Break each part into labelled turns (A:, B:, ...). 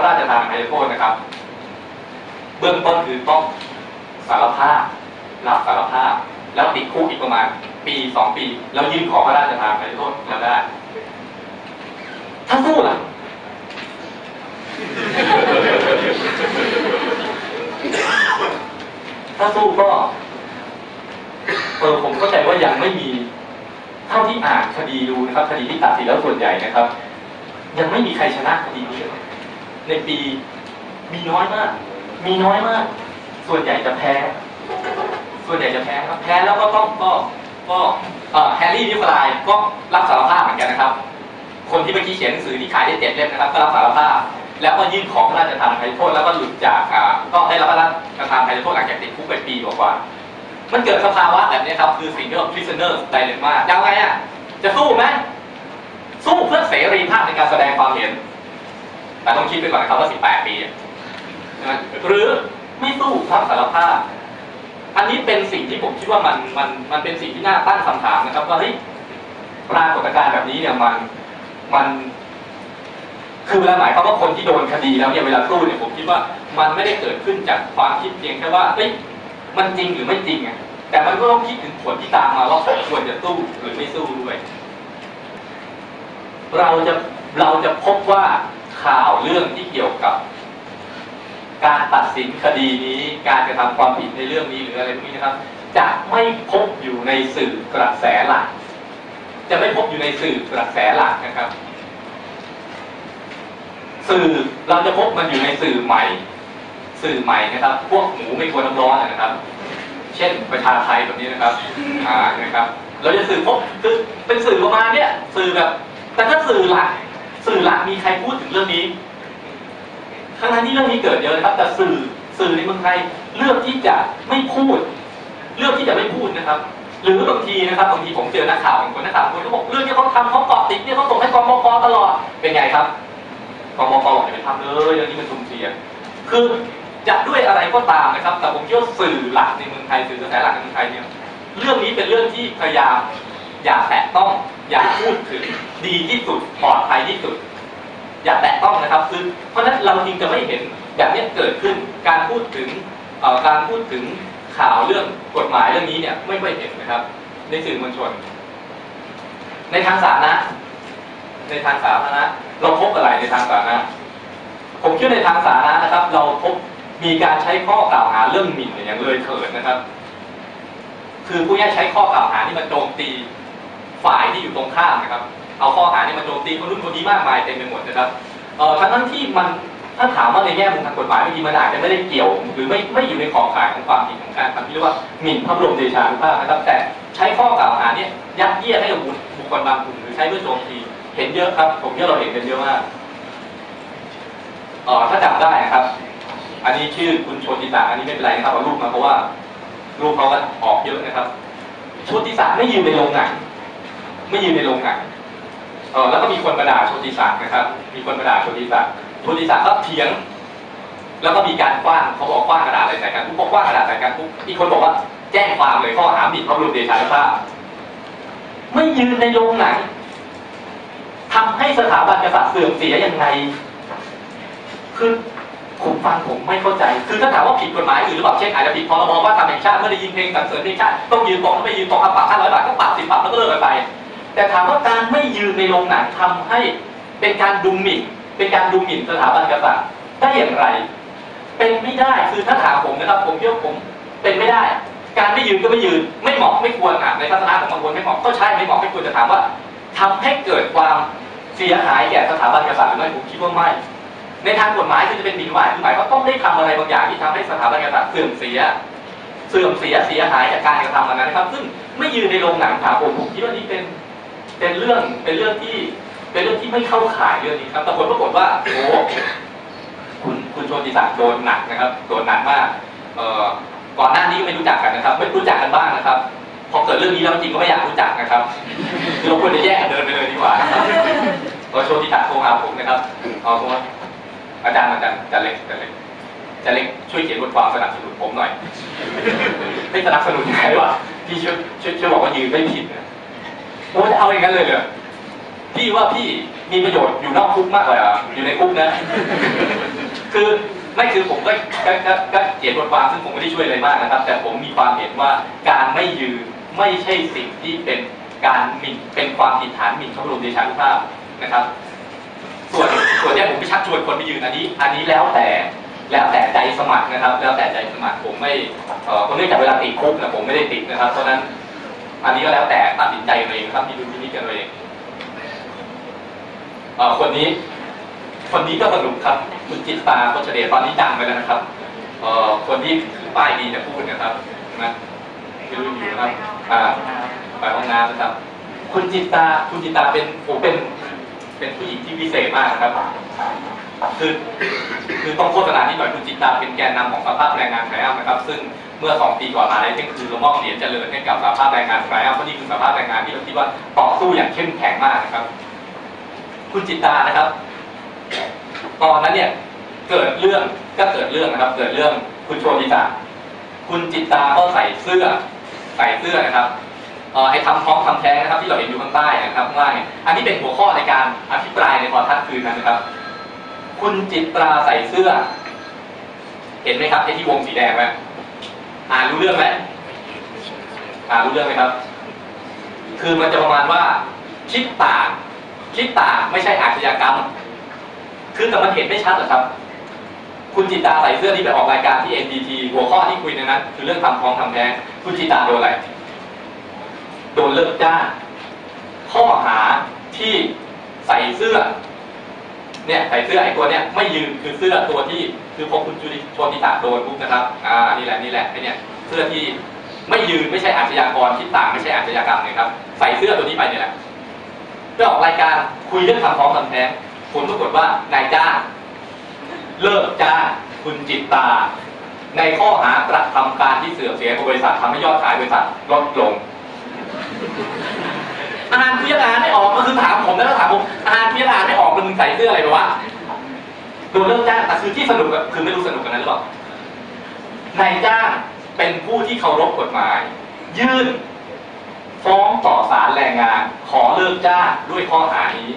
A: พระราชทานอภัยโทษนะครับ เบื้องต้นคือต้องสารภาพ รับสารภาพ แล้วติดคุกอีกประมาณ ปีสองปี แล้วยื่นขอพระราชทานอภัยโทษแล้วได้ ถ้าสู้ล่ะถ้าสู้ก็เออผมเข้าใจว่ายังไม่มี เท่าที่อ่านคดีดูนะครับ คดีที่ตัดสินแล้วส่วนใหญ่นะครับ ยังไม่มีใครชนะคดีนี้เลย ในปี มีน้อยมาก มีน้อยมาก ส่วนใหญ่จะแพ้ ส่วนใหญ่จะแพ้ครับ แพ้แล้วก็ต้องก็ก็แฮร์รี่นิวไลน์ก็รับสารภาพเหมือนกันนะครับ คนที่เมื่อกี้เขียนหนังสือที่ขายได้เจ็ดเล่มนะครับก็รับสารภาพ แล้วก็ยื่นขอพระราชทานภัยโทษแล้วก็หลุดจากก็ได้รับพระราชทานภัยโทษหลังจากติดคุกไปปีกว่ามันเกิดสภาวะแบบนี้ครับคือสิ่งที่เรียกว่า prisoner dilemma ยังไงอะจะสู้ไหมสู้เพื่อเสรีภาพในการแสดงความเห็น แต่ต้องคิดไปก่อนนะครับว่า 18 ปีอะนะหรือไม่สู้รับสารภาพ อันนี้เป็นสิ่งที่ผมคิดว่ามันมันมันเป็นสิ่งที่น่าตั้งคำถามนะครับว่าเฮ้ยปรากฏการณ์แบบนี้เนี่ยมันมัน คือเวลาหมายความว่าคนที่โดนคดีแล้วเนี่ยเวลาสู้เนี่ยผมคิดว่ามันไม่ได้เกิดขึ้นจากความคิดเพียงแค่ว่าเฮ้ยมันจริงหรือไม่จริงไงแต่มันก็ต้องคิดถึงผลที่ตามมาว่าผมควรจะสู้หรือไม่สู้ด้วย เราจะเราจะพบว่า ข่าวเรื่องที่เกี่ยวกับ การตัดสินคดีนี้ การกระทำความผิดในเรื่องนี้หรืออะไรพวกนี้นะครับ จะไม่พบอยู่ในสื่อกระแสหลัก จะไม่พบอยู่ในสื่อกระแสหลักนะครับ สื่อเราจะพบมันอยู่ในสื่อใหม่ สื่อใหม่นะครับ พวกหมูไม่ควรน้ำร้อนนะครับ เช่นประชาไทยแบบนี้นะครับอ่านะครับ เราจะสื่อพบคือเป็นสื่อประมาณเนี้ยสื่อแบบแต่ถ้าสื่อหลัก สื่อหลักมีใครพูดถึงเรื่องนี้ ทั้งนั้นที่เรื่องนี้เกิดเยอะนะครับ แต่สื่อสื่อในเมืองไทยเลือกที่จะไม่พูด เลือกที่จะไม่พูดนะครับ หรือบางทีนะครับบางทีผมเจอนักข่าวบางคนนักข่าวคนเขาบอกเรื่องที่เขาทำเขาเกาะติดเนี่ยเขาส่งให้กองบกตลอดเป็นไงครับกองบกบอกอย่าไปทำเลยเรื่องนี้มันสุ่มเสี่ยงคือจะด้วยอะไรก็ตามนะครับ แต่ผมคิดว่าสื่อหลักในเมืองไทยสื่อกระแสหลักในเมืองไทยเนี่ยเรื่องนี้เป็นเรื่องที่พยายามอย่าแตะต้อง อย่าพูดถึงดีที่สุดปลอดภัยที่สุด อย่าแตะต้องนะครับคือเพราะฉะนั้นเราจริงจะไม่เห็นอย่างนี้เกิดขึ้นการพูดถึงการพูดถึงข่าวเรื่องกฎหมายเรื่องนี้เนี่ยไม่ค่อยเห็นนะครับ ในสื่อมวลชน ในทางสาธารณะในทางสาธารณะเราพบอะไรในทางสาธารณะผมคิดว่าในทางสาธารณะนะครับ เราพบมีการใช้ข้อกล่าวหาเรื่องหมิ่นอย่างเลยเถิดนะครับ คือผู้นี้ใช้ข้อกล่าวหาที่มาโจมตี ฝ่ายที่อยู่ตรงข้ามนะครับ เอาข้อหาเนี่ยมาโจมตีคนรุ่นคนนี้มากมายเต็มไปหมดนะครับเอ่อทั้งทั้งที่มันถ้าถามว่าในแง่มุมทางกฎหมายบางทีมันอาจจะไม่ได้เกี่ยว หรือไม่ไม่อยู่ในขอบข่ายของความผิดของการทำที่เรียกว่าหมิ่นพระบรมเดชานุภาพนะครับ แต่ใช้ข้อกล่าวหาเนี่ยยัดเยียดให้กับบุคคลบางกลุ่มหรือใช้เพื่อโจมตีเห็นเยอะครับ ผมเชื่อเราเห็นกันเยอะมากเอ่อถ้าจำได้นะครับ อันนี้ชื่อคุณโชติสาอันนี้ไม่เป็นไรนะครับเอารูปมาเพราะว่ารูปเขาก็ออกเยอะนะครับโชติสาไม่ยืนในโรงหนัง ไม่ยืนในโรงหนังเออแล้วก็มีคนมาด่าโชติศักดิ์นะครับ มีคนมาด่าโชติศักดิ์โชติศักดิ์ก็เถียง แล้วก็มีการคว้างเขาบอกคว้างกระดาษอะไรใส่กันปุ๊บพอคว้างกระดาษใส่กันปุ๊บอีกคนบอกว่าแจ้งความเลยข้อหาหมิ่นพระบรมเดชานุภาพไม่ยืนในโรงหนังทำให้สถาบันกษัตริย์เสื่อมเสียยังไงคือผมฟังผมไม่เข้าใจ คือถ้าถามว่าผิดกฎหมายอื่นหรือเปล่าเช่นอาจจะผิดพรบว่าทำแห่งชาติเมื่อได้ยินเพลงสรรเสริญเพลงชาติต้องยืนตรงถ้าไม่ยืนตรงเอาปรับห้าร้อยบาทก็ปรับสิบปรับแล้วก็เลิกไป แต่ถามว่าการไม่ยืนในโรงหนังทำให้เป็นการดูหมิ่น เป็นการดูหมิ่นสถาบันกษัตริย์ได้อย่างไร เป็นไม่ได้คือถ้าถามผมนะครับผมคิดว่าผมเป็นไม่ได้ การไม่ยืนก็ไม่ยืน ไม่เหมาะไม่ควรอะในทัศนะของบางคนไม่เหมาะก็ใช่ไม่เหมาะไม่ควรจะถามว่าทำให้เกิดความเสียหายแก่สถาบันกษัตริย์หรือไม่ผมคิดว่าไม่ในทางกฎหมายคือจะเป็นหมิ่นหมายคือหมายว่าต้องได้ทำอะไรบางอย่างที่ทำให้สถาบันกษัตริย์เสื่อมเสีย เสื่อมเสียเสียหายจากการกระทำอันนั้นนะครับ ซึ่งไม่ยืนในโรงหนังถามผมผมคิดว่านี่เป็น เป็นเรื่องเป็นเรื่องที่เป็นเรื่องที่ไม่เข้าข่ายเรื่องนี้ครับแต่ผลปรากฏว่าโอ้คุณคุณโชติศักดิ์โดนหนักนะครับโดนหนักมากเอ่อก่อนหน้านี้ก็ไม่รู้จักกันนะครับ ไม่รู้จักกันบ้างนะครับพอเกิดเรื่องนี้แล้วจริงก็ไม่อยากรู้จักนะครับเราควรจะแยกเดินไปเลยดีกว่านะครับเอโชติศักดิ์โทรหาผมนะครับเอาโทรมอาจารย์อาจารย์จารย์เล็กจารย์เล็กจารย์เล็กช่วยเขียนบทความสนับสนุนผมหน่อยไม่สนับสนุนยังไงวะพี่ช่วยช่วยช่วยบอกว่ายืนไม่ผิดนะ โอ้จะเอาอย่างนั้นเลยเหรอพี่ว่าพี่มีประโยชน์อยู่นอกคุกมากกว่าอยู่ในคุกนะ คือไม่คือผมก็ก็ก็เขียนบทความซึ่งผมไม่ได้ช่วยอะไรมากนะครับ แต่ผมมีความเห็นว่าการไม่ยืนไม่ใช่สิ่งที่เป็นการหมิ่นเป็นความผิดฐานหมิ่นพระบรมเดชานุภาพนะครับ ส่วนส่วนเนี้ยผมไปชักชวนคนไปยืนอันนี้ อันนี้แล้วแต่แล้วแต่ใจสมัครนะครับ แล้วแต่ใจสมัครผมไม่เอ่อคนเนื่องจากเวลาติดคุกนะผมไม่ได้ติดนะครับเพราะนั้น อันนี้ก็แล้วแต่ตัดสินใจกันเองนะครับมีดุลพินิจกันเองเอ่อคนนี้ คนนี้ก็สนุกครับคุณจิตตาโคชเดชตอนนี้ดังไปแล้วนะครับเอ่อคนที่ถือป้ายดีจะพูดนะครับนะไม่รู้อยู่นะครับอ่าไปห้องน้ำนะครับคุณจิตตาคุณจิตตาเป็นผมเป็นเป็นผู้หญิงที่พิเศษมากนะครับ คือคือต้องโฆษณานิดหน่อยคุณจิตตาเป็นแกนนำของสภาพแรงงานไทยอัมนะครับ ซึ่ง เมื่อสองปีก่อนมาได้เที่งคืนเรามอบเหรียญเจริญให้กับสภาพแรงงานไทยอัมเพราะนี่คือสภาพแรงงานที่เราคิดว่าต่อสู้อย่างเข้มแข็งมากนะครับ คุณจิตตานะครับ ตอนนั้นเนี่ยเกิดเรื่องก็เกิดเรื่องนะครับ เกิดเรื่องคุณโชติตาคุณจิตตาก็ใส่เสื้อใส่เสื้อนะครับไอ้ทำท้องทำแท้งนะครับ ที่เราเห็นอยู่ข้างใต้นะครับข้างล่างเนี่ยอันนี้เป็นหัวข้อในการอภิปรายในตอทัดคืนนั้นนะครับ คุณจิตราใส่เสื้อ เห็นไหมครับไอ้ที่วงสีแดงไหม อ่านรู้เรื่องไหมอ่านรู้เรื่องไหมครับ คือมันจะประมาณว่าคิดต่างคิดต่างไม่ใช่อาชญากรรม คือแต่มันเห็นไม่ชัดหรอกครับ คุณจิตาใส่เสื้อที่ไปออกรายการที่ NDT หัวข้อที่คุยในนั้นคือเรื่องทำท้องทำแท้งคุณจิตาโดนอะไร โดนเลิกจ้างข้อหาที่ใส่เสื้อ เนี่ยใส่เสื้อไอ้ตัวเนี้ยไม่ยืนคือเสื้อตัวที่ คือพอคุณจุลิชติตาโดนปุ๊บนะครับอ่านี่แหละนี่แหละไอเนี่ยเสื้อที่ไม่ยืนไม่ใช่อาชญากรคิดต่างไม่ใช่อาชญากรรมนะครับใส่เสื้อตัวนี้ไปเนี่ยแหละเพื่อออกรายการคุยเรื่องทำท้องทำแท้งผลปรากฏว่านายจ้างเลิกจ้างคุณจิตตา ในข้อหากระทำการที่เสื่อมเสียของบริษัททำให้ยอดขายบริษัทลดลงอ่านคือยังอ่านไม่ออกก็คือถามผมแล้วก็ถามผมอ่านคือยังอ่านไม่ออกมึงใส่เสื้ออะไรไปวะ ดนเลิกจ้างแต่คือที่สนุกอะคือไม่รู้สนุกกันนั้นหรือเปล่านายจ้างเป็นผู้ที่เคารพกฎหมาย ยื่น ฟ้องต่อศาลแรงงาน ขอเลิกจ้างด้วยข้อหานี้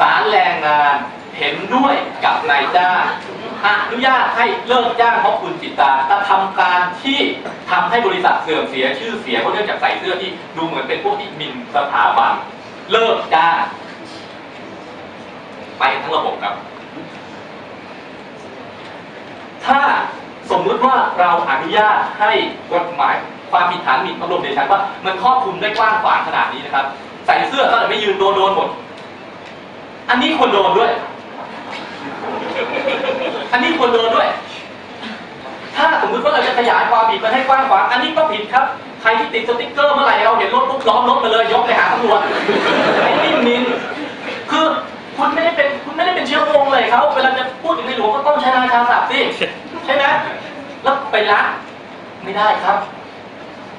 A: ศาลแรงงานเห็นด้วยกับนายจ้างอนุญาตให้เลิกจ้างเพราะคุณจิตตากระทำการที่ทำให้บริษัทเสื่อมเสียชื่อเสียเพราะเนื่องจากใส่เสื้อที่ดูเหมือนเป็นพวกที่มินสถาบันเลิกจ้างไปทั้งระบบครับ ถ้าสมมุติว่าเราอนุญาตให้กฎหมายความผิดฐานหมิ่นพระบรมเดชาว่ามันครอบคลุมได้กว้างขวางขนาดนี้นะครับ ใส่เสื้อก็จะไม่ยืนโดนโดนหมด อันนี้ควรโดนด้วย อันนี้ควรโดนด้วย ถ้าสมมติว่าเราจะขยายความผิดมันให้กว้างขวาง อันนี้ก็ผิดครับ ใครที่ติดสติ๊กเกอร์เมื่อไหร่เราเห็นรถปุ๊บล้อมรถมาเลยยกไปหาตำรวจไอ้นี่มินคือคุณไม่ได้เป็น เป็นเชื้อวงเลยเขาเวลาจะพูดถึงในหลวงก็ต้องใช้ราชาศัพท์สิใช่ไหมแล้วไปละไม่ได้ครับ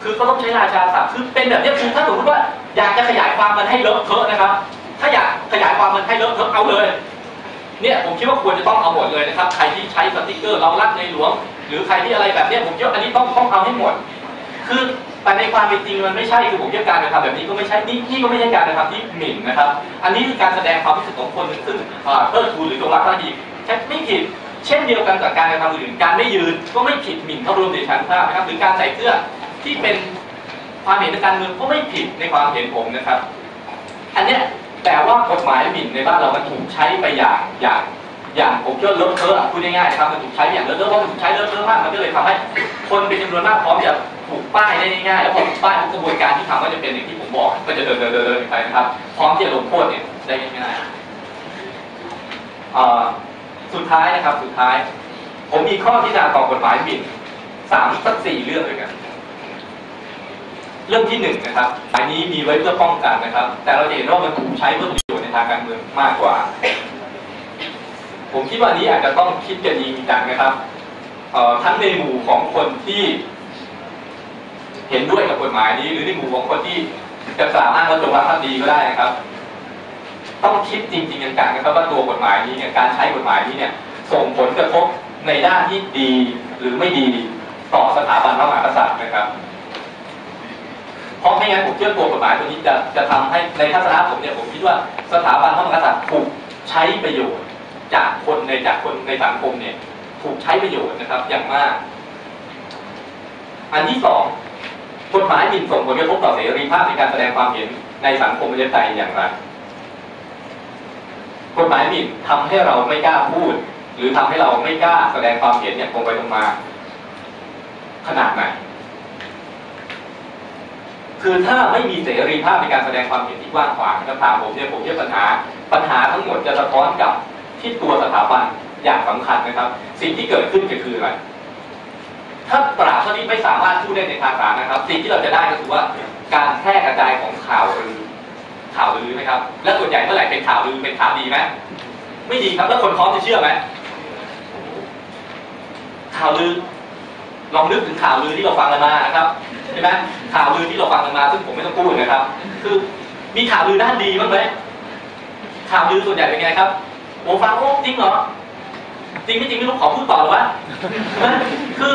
A: คือก็ต้องใช้ราชาศัพท์คือเป็นแบบนี้คือถ้าสมมติว่าอยากจะขยายความมันให้เลอะเทอะนะครับ ถ้าอยากขยายความมันให้เลอะเทอะเอาเลยเนี่ยผมคิดว่าควรจะต้องเอาหมดเลยนะครับ ใครที่ใช้สติกเกอร์เรารักในหลวง หรือใครที่อะไรแบบเนี้ยผมคิดว่าอันนี้ต้องต้องเอาให้หมด คือแต่ในความเป็นจริงมันไม่ใช่คือผมคิดว่าการกระทำแบบนี้ก็ไม่ใช่นี่นี่ก็ไม่ใช่การกระทำที่หมิ่นนะครับ อันนี้คือการแสดงความรู้สึกของคนถึงซึ่งเอ่อเทิดทูนหรือจงรักภักดีใช่ไม่ผิดเช่นเดียวกันกับการกระทำอื่น การไม่ยืนก็ไม่ผิดหมิ่นพระบรมเดชานุภาพนะครับหรือการใส่เสื้อที่เป็นความเห็นทางการเมืองก็ไม่ผิดในความเห็นผมนะครับ อันเนี้ยแต่ว่ากฎหมายหมิ่นในบ้านเรามันถูกใช้ไปอย่างอย่างอย่างผมคิดว่าเลอะเทอะพูดง่ายๆนะครับมันถูกใช้อย่างเลอะเทอะเพราะมันถูกใช้เลอะเทอะมากมันก็เลยทำให้ คนเป็นจำนวนมากพร้อมจะ ถูกป้ายได้ง่ายๆแล้วพอถูกป้ายกระบวนการที่ทำก็จะเป็นอย่างที่ผมบอก ก็จะเดินเดินเดินไปนะครับ พร้อมที่จะลงโทษเนี่ยได้ง่ายๆสุดท้ายนะครับสุดท้าย ผมมีข้อพิจารณาต่อกฎหมายหมิ่นสามสักสี่เรื่องด้วยกัน เรื่องที่หนึ่งนะครับอันนี้มีไว้เพื่อป้องกันนะครับ แต่เราจะเห็นว่ามันถูกใช้เพื่อประโยชน์ในทางการเมืองมากกว่า ผมคิดว่านี้อาจจะต้องคิดกันจริงจังนะครับทั้งในหมู่ของคนที่ เห็นด้วยกับกฎหมายนี้ หรือในหมู่ของคนที่จะสามารถว่าจงรักภักดีก็ได้นะครับ ต้องคิดจริงๆจังๆนะครับว่าตัวกฎหมายนี้เนี่ยการใช้กฎหมายนี้เนี่ยส่งผลกระทบในด้านที่ดีหรือไม่ดีต่อสถาบันพระมหากษัตริย์นะครับ เพราะไม่งั้นผมเชื่อตัวกฎหมายตัวนี้จะจะทำให้ในทัศนะผมเนี่ยผมคิดว่าสถาบันพระมหากษัตริย์ถูกใช้ประโยชน์จากคนในจากคนในสังคมเนี่ยถูกใช้ประโยชน์นะครับอย่างมาก อันที่สอง กฎหมายหมิ่นส่งผลกระทบต่อเสรีภาพในการแสดงความเห็นในสังคมประชาธิปไตยอย่างไรกฎหมายหมิ่นทำให้เราไม่กล้าพูด หรือทำให้เราไม่กล้าแสดงความเห็นอย่างตรงไปตรงมา ขนาดไหนคือถ้าไม่มีเสรีภาพในการแสดงความเห็นที่กว้างขวางคำถามผมเนี่ยผมเชื่อปัญหา ปัญหาทั้งหมดจะสะท้อนกับที่ตัวสถาบันอย่างสำคัญนะครับ สิ่งที่เกิดขึ้นก็คืออะไร ถ้าปราบเท่านี้ไม่สามารถพูดได้ในทางสารนะครับ สิ่งที่เราจะได้ก็คือว่าการแพร่กระจายของข่าวลือข่าวลือนะครับ และส่วนใหญ่เมื่อไหร่เป็นข่าวลือเป็นข่าวดีไหมไม่ดีครับแล้วคนพร้อมจะเชื่อไหมข่าวลือลองนึกถึงข่าวลือที่เราฟังกันมานะครับใช่ไหมข่าวลือที่เราฟังกันมา ซึ่งผมไม่ต้องพูดนะครับ คือมีข่าวลือด้านดีบ้างไหมข่าวลือส่วนใหญ่เป็นไงครับผมฟังโอ้จริงเหรอจริงไม่จริงไม่รู้ขอพูดต่อหรือวะคือ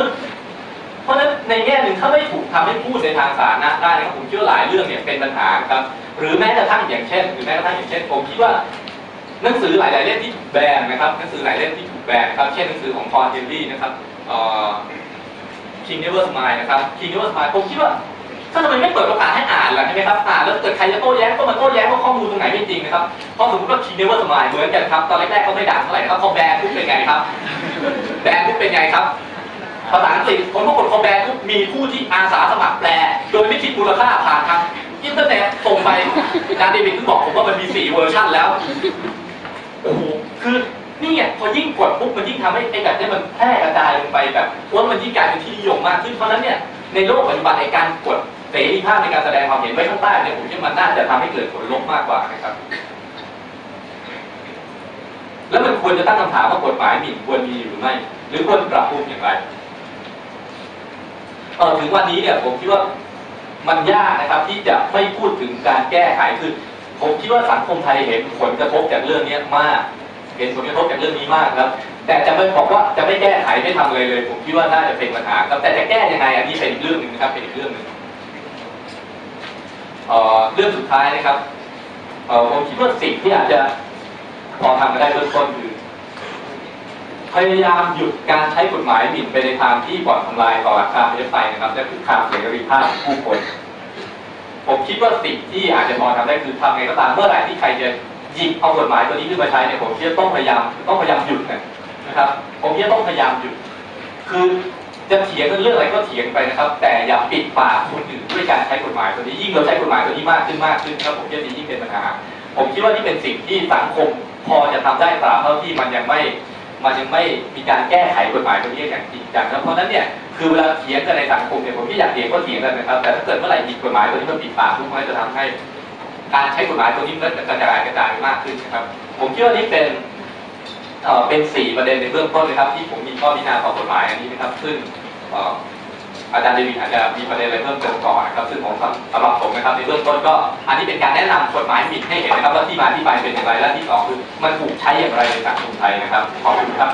A: เพราะฉะนั้น ในแง่หนึ่งถ้าไม่ถูกทำให้พูดในทางสาธารณะได้นะครับผมเชื่อหลายเรื่องเนี่ยเป็นปัญหาครับ หรือแม้กระทั่งอย่างเช่นหรือแม้กระทั่งอย่างเช่นผมคิดว่าหนังสือหลาย ๆ เล่มที่ถูกแบนนะครับหนังสือหลายเล่มที่ถูกแบนครับเช่นหนังสือของคอนเทนลี่นะครับเอ่อ King Never Smile นะครับ King Never Smile ผมคิดว่าถ้าทำไมไม่เปิดโอกาสให้อ่านล่ะใช่ไหมครับอ่านแล้วเกิดใครจะโต้แย้งก็มาโต้แย้งว่าข้อมูลตรงไหนไม่จริงนะครับเพราะสมมติว่า King Never Smile เหมือนกันครับตอนแรก ๆ ก็ไม่ดังเท่าไหร่นะครับพอแบนปุ๊บเป็นไงครับแบนปุ๊บเป็นไงครับ ภาษาอังกฤษผมปรากฏพอมแบนปุ๊บมีผู้ที่อาสาสมัครแปล โดยไม่คิดมูลค่าผ่านทางอินเทอร์เน็ตส่งไปอาจารย์เดวิดก็บอกผมว่ามันมีสี่เวอร์ชันแล้วโอ้โหคือนี่ไงพอยิ่งกดปุ๊บมันยิ่งทำให้ไอ้แบบเนี้มันแพร่กระจายลงไปแบบว่ามันยิ่งกลายเป็นที่นิยมมากขึ้นเพราะนั้นเนี่ยในโลกปัจจุบันในการกดเสรีภาพในการแสดงความเห็นไว้ข้างใต้เนี่ยผมคิดว่ามันน่าจะทำให้เกิดผลลบมากกว่านะครับ แล้วมันควรจะตั้งคำถามว่ากฎหมายหมิ่นควรมีหรือไม่ หรือควรปรับปรุงอย่างไร เออถึงวันนี้เนี่ยผมคิดว่ามันยากนะครับที่จะไม่พูดถึงการแก้ไขคือผมคิดว่าสังคมไทยเห็นผลกระทบจากเรื่องนี้มาก เห็นผลกระทบจากเรื่องนี้มากครับแต่จะไม่บอกว่าจะไม่แก้ไขไม่ทำเลยเลย ผมคิดว่าน่าจะเป็นปัญหาครับแต่จะแก้ยังไงอันนี้เป็นอีกเรื่องหนึ่งนะครับเป็นอีกเรื่องหนึ่งเอ่อเรื่องสุดท้ายนะครับเอ่อผมคิดว่าสิ่งที่อาจจะพอทำมาได้เบื้องต้นคือ พยายามหยุดการใช้กฎหมายหมิ่นไปในทางที่บ่อนทำลายต่อหลักการประชาธิปไตยนะครับและคุกคามเสรีภาพผู้คน ผมคิดว่าสิ่งที่อาจจะพอทำได้คือทำไงก็ตามเมื่อไหร่ที่ใครจะหยิบเอากฎหมายตัวนี้ขึ้นมาใช้เนี่ยผมคิดว่าต้องพยายามต้องพยายามหยุดนะครับ ผมคิดว่าต้องพยายามหยุด คือจะเถียงกันเรื่องอะไรก็เถียงไปนะครับ แต่อย่าปิดปากคนอื่นด้วยการใช้กฎหมายตัวนี้ยิ่งเราใช้กฎหมายตัวนี้มากขึ้นมากขึ้นครับผมคิดว่ายิ่งเป็นปัญหาผมคิดว่านี่เป็นสิ่งที่สังคมพอจะทำได้ตราบเท่าที่มันยังไม่ มันยังไม่มีการแก้ไขกฎหมายตัวนี้อย่างจริงจังนะเพราะนั้นเนี่ยคือเวลาเถียงกันในสังคมเนี่ยผมที่อยากเถียงก็เถียงกันนะครับแต่ถ้าเกิดเมื่อไหร่มีกฎหมายตัวนี้มันปิดปากทุกคนจะทำให้ การใช้กฎหมายตัวนี้มันกระจายกระจายมากขึ้นนะครับ ผมคิดว่านี่เป็นเอ่อเป็นสี่ประเด็นในเบื้องต้นนะครับ ที่ผมมีข้อพิจารณาของกฎหมายอันนี้นะครับ ซึ่ง อาจารย์เดวิดอาจจะมีประเด็นอะไรเพิ่มเติมก่อนะครับ ซึ่งผมสำหรับผมนะครับในเบื้องต้นก็ อันนี้เป็นการแนะนำกฎหมายหมิ่นให้เห็นนะครับว่าที่มาที่ไปเป็นอย่างไรและที่สองคือมันถูกใช้อย่างไรในสังคมไทยนะครับขอบคุณครับ